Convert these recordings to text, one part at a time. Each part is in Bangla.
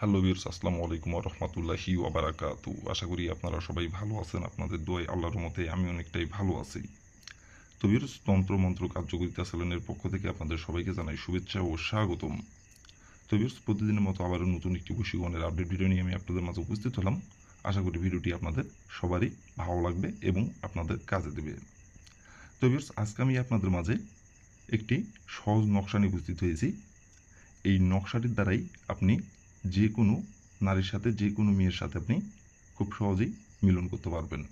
হ্যালো বিয়ার্স আসসালামু আলাইকুম রহমতুল্লাহি ওবারাকাতু আশা করি আপনারা সবাই ভালো আছেন, আপনাদের দোয়াই আল্লাহর মতে আমি অনেকটাই ভালো আছি। তো বিয়ার্স তন্ত্র মন্ত্র কার্যকরিতা সেলেনের পক্ষ থেকে আপনাদের সবাইকে জানাই শুভেচ্ছা ও স্বাগতম। তো বিয়ার্স প্রতিদিনের মতো আবারও নতুন একটি বশীকরণের আপডেট ভিডিও নিয়ে আমি আপনাদের মাঝে উপস্থিত হলাম। আশা করি ভিডিওটি আপনাদের সবারই ভালো লাগবে এবং আপনাদের কাজে দেবে। তো বিয়ার্স আজকে আমি আপনাদের মাঝে একটি সহজ নকশা নিয়ে উপস্থিত হয়েছি। এই নকশাটির দ্বারাই আপনি যে কোনো নারীর সাথে যে কোনো মেয়ের সাথে আপনি খুব সহজেই মিলন করতে পারবেন।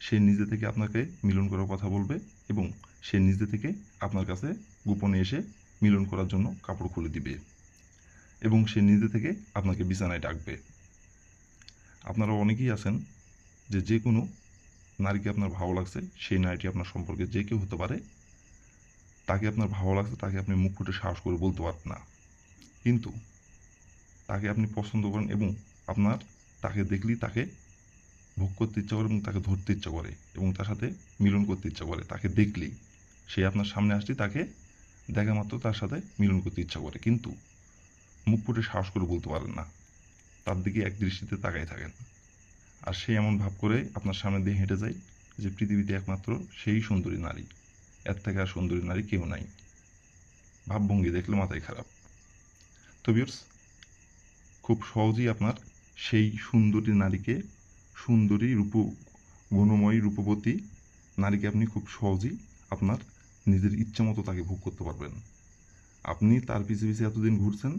সে নিজে থেকে আপনাকে মিলন করার কথা বলবে এবং সে নিজে থেকে আপনার কাছে গোপনে এসে মিলন করার জন্য কাপড় খুলে দিবে এবং সে নিজে থেকে আপনাকে বিছানায় ডাকবে। আপনারা অনেকেই আছেন যে যে কোনো নারীকে আপনার ভালো লাগছে, সেই নারীটি আপনার সম্পর্কে যে কেউ হতে পারে, তাকে আপনার ভালো লাগছে, তাকে আপনি মুখ ফুটে সাহস করে বলতে পারেন না। কিন্তু তাকে আপনি পছন্দ করেন এবং আপনার তাকে দেখলেই তাকে ভোগ করতে ইচ্ছা করে এবং তাকে ধরতে ইচ্ছা করে এবং তার সাথে মিলন করতে ইচ্ছা করে, তাকে দেখলেই। সে আপনার সামনে আসলে তাকে দেখা মাত্র তার সাথে মিলন করতে ইচ্ছা করে। কিন্তু মুখ ফুটে সাহস করে বলতে পারেন না। তার দিকে এক দৃষ্টিতে তাকাই থাকেন। আর সে এমন ভাব করে আপনার সামনে দিয়ে হেঁটে যায় যে পৃথিবীতে একমাত্র সেই সুন্দরী নারী। এর থেকে আর সুন্দরী নারী কেউ নাই। ভাবভঙ্গি দেখলে মাথায় খারাপ। তো খুব সহজেই আপনার সেই সুন্দরী নারীকে, সুন্দরী রূপ, গুণময়ী রূপবতী নারীকে আপনি খুব সহজেই আপনার নিজের ইচ্ছা মতো তাকে ভোগ করতে পারবেন। আপনি তার পিছে পিছে এতদিন ঘুরছেন,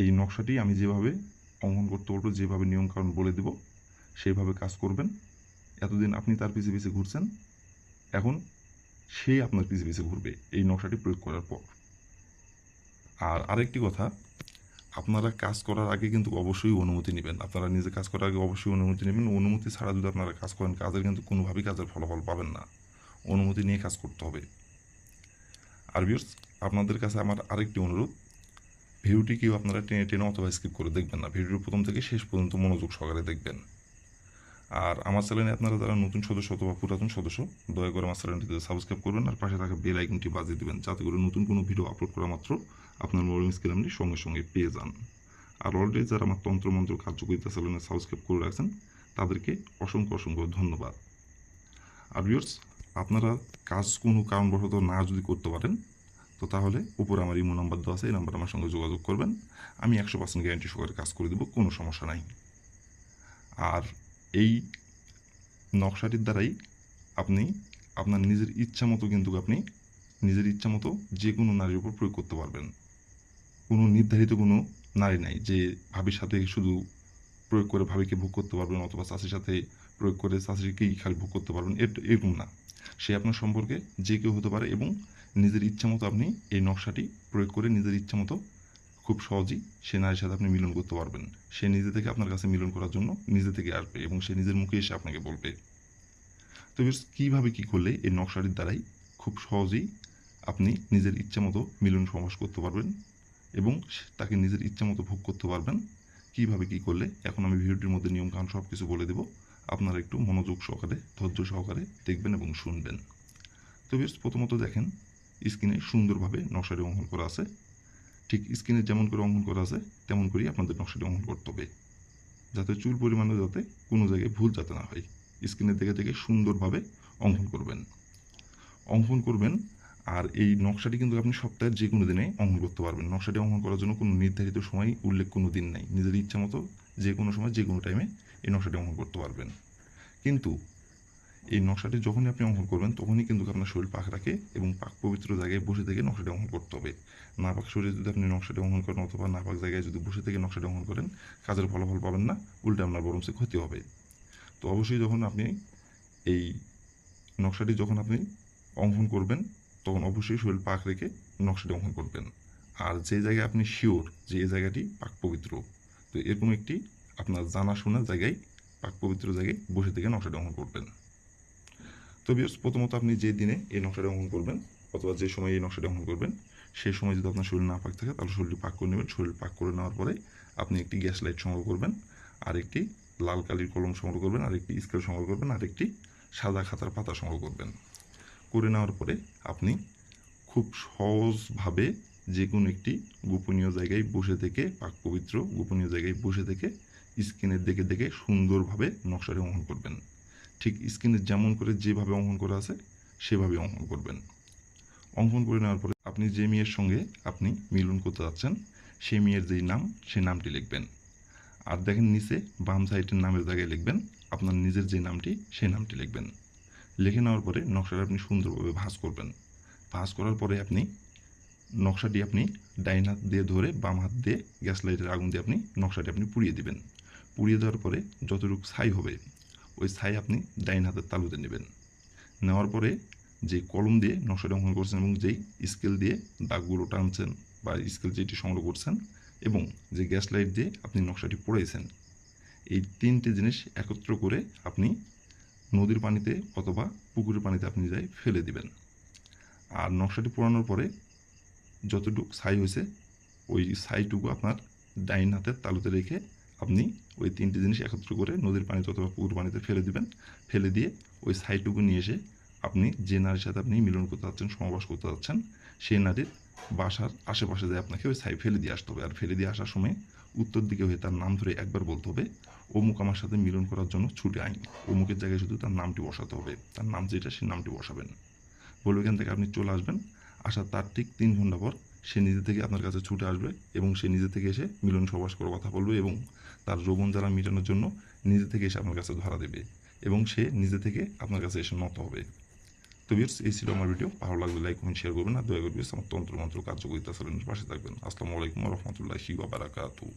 এই নকশাটি আমি যেভাবে অঙ্কন করতে বলব যেভাবে নিয়মকানুন বলে দেব সেইভাবে কাজ করবেন। এতদিন আপনি তার পিছে পিছে ঘুরছেন, এখন সে আপনার পিছে পিছে ঘুরবে, এই নকশাটি প্রয়োগ করার পর। আর আরেকটি কথা আপনারা কাজ করার আগে কিন্তু অবশ্যই অনুমতি নেবেন। আপনারা নিজে কাজ করার আগে অবশ্যই অনুমতি নেবেন। অনুমতি ছাড়া যদি আপনারা কাজ করেন, কাজের কিন্তু কোনোভাবেই কাজের ফলাফল পাবেন না। অনুমতি নিয়ে কাজ করতে হবে। আর বিয়ার্স আপনাদের কাছে আমার আরেকটি অনুরোধ। ভিডিওটি কেউ আপনারা টেনে টেনে অথবা স্কিপ করে দেখবেন না। ভিডিওর প্রথম থেকে শেষ পর্যন্ত মনোযোগ সহকারে দেখবেন। আর আমার চ্যানেলে আপনারা যারা নতুন সদস্য অথবা পুরাতন সদস্য, দয়া করে আমার চ্যানেলটিতে সাবস্ক্রাইব করবেন আর পাশে থাকা বেল আইকনটি বাজিয়ে দেবেন, যাতে করে নতুন কোনো ভিডিও আপলোড করা মাত্র আপনার মোবাইল স্ক্রিনে সঙ্গে সঙ্গে পেয়ে যান। আর অলরেডি যারা আমার তন্ত্রমন্ত্র কার্যকরিতা চ্যানেলে সাবস্ক্রাইব করে রাখছেন, তাদেরকে অসংখ্য অসংখ্য ধন্যবাদ। আর ভিউয়ার্স আপনারা কাজ কোনো কারণবশত না যদি করতে পারেন, তো তাহলে উপরে আমার ইমো নাম্বার দেওয়া আছে, এই নাম্বার আমার সঙ্গে যোগাযোগ করবেন। আমি একশো পার্সেন্ট গ্যারান্টি সহকারে কাজ করে দেবো, কোনো সমস্যা নাই। আর এই নকশাটির দ্বারাই আপনি আপনার নিজের ইচ্ছা মতো কিন্তু আপনি নিজের ইচ্ছা মতো যে কোনো নারীর উপর প্রয়োগ করতে পারবেন। কোনো নির্ধারিত কোনো নারী নাই যে ভাবির সাথে শুধু প্রয়োগ করে ভাবিকে ভোগ করতে পারবেন অথবা চাষির সাথে প্রয়োগ করে চাষিকেই খালি ভোগ করতে পারবেন, এর- এরকম না। সে আপনার সম্পর্কে যে কেউ হতে পারে এবং নিজের ইচ্ছা মতো আপনি এই নকশাটি প্রয়োগ করে নিজের ইচ্ছা মতো খুব সহজেই সে নারীর সাথে আপনি মিলন করতে পারবেন। সে নিজে থেকে আপনার কাছে মিলন করার জন্য নিজে থেকে আসবে এবং সে নিজের মুখে এসে আপনাকে বলবে। তো কীভাবে কী করলে এই নকশাটির দ্বারাই খুব সহজেই আপনি নিজের ইচ্ছা মতো মিলন সমাস করতে পারবেন এবং তাকে নিজের ইচ্ছা মতো ভোগ করতে পারবেন? কীভাবে কী করলে? এখন আমি ভিডিওটির মধ্যে নিয়মকানুন সব কিছু বলে দেব। আপনারা একটু মনোযোগ সহকারে, ধৈর্য সহকারে দেখবেন এবং শুনবেন। তো বেশ প্রথমত দেখেন, স্ক্রিনে সুন্দরভাবে নকশাটি অঙ্কন করা আছে। ঠিক স্ক্রিনে যেমন করে অঙ্কন করা আছে, তেমন করেই আপনাদের নকশাটি অঙ্কন করতে হবে। যাতে চুল পরিমাণে যাতে কোনো জায়গায় ভুল যাতে না হয়। স্ক্রিনের দিকে থেকে সুন্দরভাবে অঙ্কন করবেন। অঙ্কন করবেন, আর এই নকশাটি কিন্তু আপনি সপ্তাহের যে কোনো দিনে অঙ্কন করতে পারবেন। নকশাটি অঙ্কন করার জন্য কোনো নির্ধারিত সময় উল্লেখ কোনো দিন নাই। নিজের ইচ্ছা মতো যে কোনো সময় যে কোনো টাইমে এই নকশাটি অঙ্কন করতে পারবেন। কিন্তু এই নকশাটি যখনই আপনি অঙ্কন করবেন, তখনই কিন্তু আপনার শরীর পাক রাখে এবং পাক পবিত্র জায়গায় বসে থেকে নকশাটি অঙ্কন করতে হবে। না পাক শরীরে যদি আপনি নকশাটি অঙ্কন করেন অথবা না পাক জায়গায় যদি বসে থেকে নকশাটি অঙ্কন করেন, কাজের ফলাফল পাবেন না, উল্টে আপনার বরং সে ক্ষতি হবে। তো অবশ্যই যখন আপনি এই নকশাটি যখন আপনি অঙ্কন করবেন, তখন অবশ্যই শরীর পাক রেখে নকশাটি অঙ্কন করবেন। আর যে জায়গায় আপনি শিওর যে এই জায়গাটি পাক পবিত্র, তো এরকম একটি আপনার জানাশোনা জায়গায় পাক পবিত্র জায়গায় বসে থেকে নকশাটি অঙ্কন করবেন। তো প্রথমত আপনি যে দিনে এই নকশাটা অঙ্কন করবেন, অথবা যে সময় এই নকশাটা অঙ্কন করবেন সেই সময় যদি আপনার শরীর না পাক থাকে, তাহলে শরীরটি পাক করে নেবেন। শরীর পাক করে নেওয়ার পরে আপনি একটি গ্যাস লাইট সংগ্রহ করবেন আর একটি লাল কালির কলম সংগ্রহ করবেন আর একটি স্কেল সংগ্রহ করবেন আর একটি সাদা খাতার পাতা সংগ্রহ করবেন। করে নেওয়ার পরে আপনি খুব সহজভাবে যে কোনো একটি গোপনীয় জায়গায় বসে থেকে, পাক পবিত্র গোপনীয় জায়গায় বসে থেকে, স্ক্রিনের দেখে দেখে সুন্দরভাবে নকশাটি অঙ্কন করবেন। ঠিক স্ক্রিনে যেমন করে যেভাবে অঙ্কন করা আছে, সেভাবে অঙ্কন করবেন। অঙ্কন করে নেওয়ার পরে আপনি যে মেয়ের সঙ্গে আপনি মিলন করতে যাচ্ছেন, সেই মেয়ের যেই নাম সেই নামটি লিখবেন। আর দেখেন নিচে বাম সাইডের নামের জায়গায় লিখবেন, আপনার নিজের যে নামটি, সেই নামটি লিখবেন। লিখে নেওয়ার পরে নকশাটা আপনি সুন্দরভাবে ভাঁজ করবেন। ভাঁজ করার পরে আপনি নকশাটি আপনি ডাইন হাত দিয়ে ধরে বাম হাত দিয়ে গ্যাস লাইটের আগুন দিয়ে আপনি নকশাটি আপনি পুড়িয়ে দিবেন। পুড়িয়ে দেওয়ার পরে যতটুকু ছাই হবে ওই ছাই আপনি ডাইন হাতের তালুতে নেবেন। নেওয়ার পরে যে কলম দিয়ে নকশাটি অঙ্কন করছেন এবং যেই স্কেল দিয়ে দাগগুলো টানছেন বা স্কেল যেটি সংগ্রহ করছেন এবং যে গ্যাস লাইট দিয়ে আপনি নকশাটি পড়াইছেন, এই তিনটে জিনিস একত্র করে আপনি নদীর পানিতে অথবা পুকুরের পানিতে আপনি যাই ফেলে দিবেন। আর নকশাটি পোড়ানোর পরে যতটুকু ছাই হয়েছে, ওই ছাইটুকু আপনার ডাইন হাতের তালুতে রেখে আপনি ওই তিনটি জিনিস একত্র করে নদীর পানিতে অথবা পুকুর পানিতে ফেলে দিবেন। ফেলে দিয়ে ওই সাইডটুকু নিয়ে এসে আপনি যে নারীর সাথে আপনি মিলন করতে যাচ্ছেন সমাবাস করতে যাচ্ছেন, সেই নারীর বাসার আশেপাশে যায় আপনাকে ওই সাই ফেলে দিয়ে আসতে হবে। আর ফেলে দিয়ে আসার সময় উত্তর দিকে হয়ে তার নাম ধরে একবার বলতে হবে, অমুক আমার সাথে মিলন করার জন্য ছুটে আইন। অমুকের জায়গায় শুধু তার নামটি বসাতে হবে। তার নাম যেটা সেই নামটি বসাবেন। বলবে এখান থেকে আপনি চলে আসবেন। আসার তার ঠিক তিন ঘণ্টা পর সে নিজে থেকে আপনার কাছে ছুটে আসবে এবং সে নিজে থেকে এসে মিলন সবাস করে কথা বলবে এবং তার যৌবন জ্বালা মেটানোর জন্য নিজে থেকে এসে আপনার কাছে ধরা দেবে এবং সে নিজে থেকে আপনার কাছে এসে নত হবে। তো বিয়ার্স এই ছিল আমার ভিডিও। ভালো লাগলে লাইক, কমেন্ট শেয়ার করবেন আর দয়া করবে আমার তন্ত্রমন্ত্র কার্যকরিতা সালের পাশে থাকবেন। আসসালামু আলাইকুম রহমতুল্লাহি শিবা বারাকাতুহু।